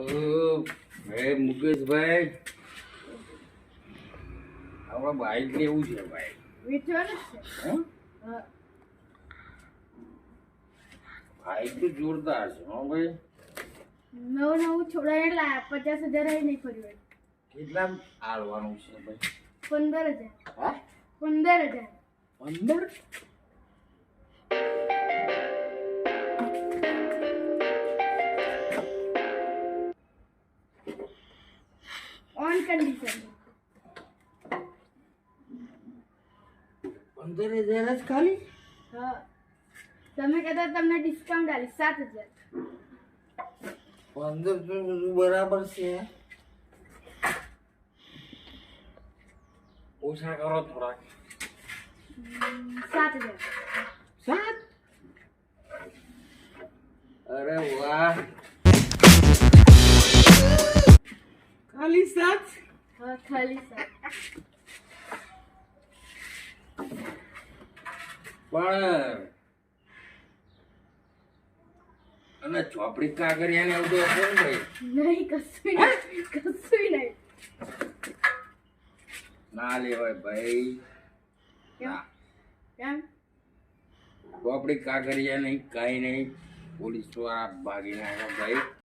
અરે મુકેશભાઈ. આપણે બાઈક લેવું છે ભાઈ. હં? હા. બાઈક તો જોરદાર છે હો ભાઈ. નવું નવું છોડાય લાયા પચાસ હજાર આવી નહીં ફરી કેટલા આલવાનું છે ભાઈ? પંદર હજાર. હા? પંદર હજાર. પંદર? ઓન કન્ડિશન પંદર હજાર જ ખાલી? હા. તમે કહેતા તમને ડિસ્કાઉન્ટ આલી સાત હજાર. પંદર બધું બરાબર છે. ઓછા કરો થોડાક. સાત હજાર. સાત? અરે વાહ. ખાલી સાત હા ખાલી સાત પણ અને ચોપડી કાગરિયા ને એવું ભાઈ. નહીં કશું કશું નહીં. ના લેવાય ભાઈ. ચોપડી કાગરિયા નહીં કઈ નહીં. પોલીસવાળા ભાગી નાખ્યા ભાઈ.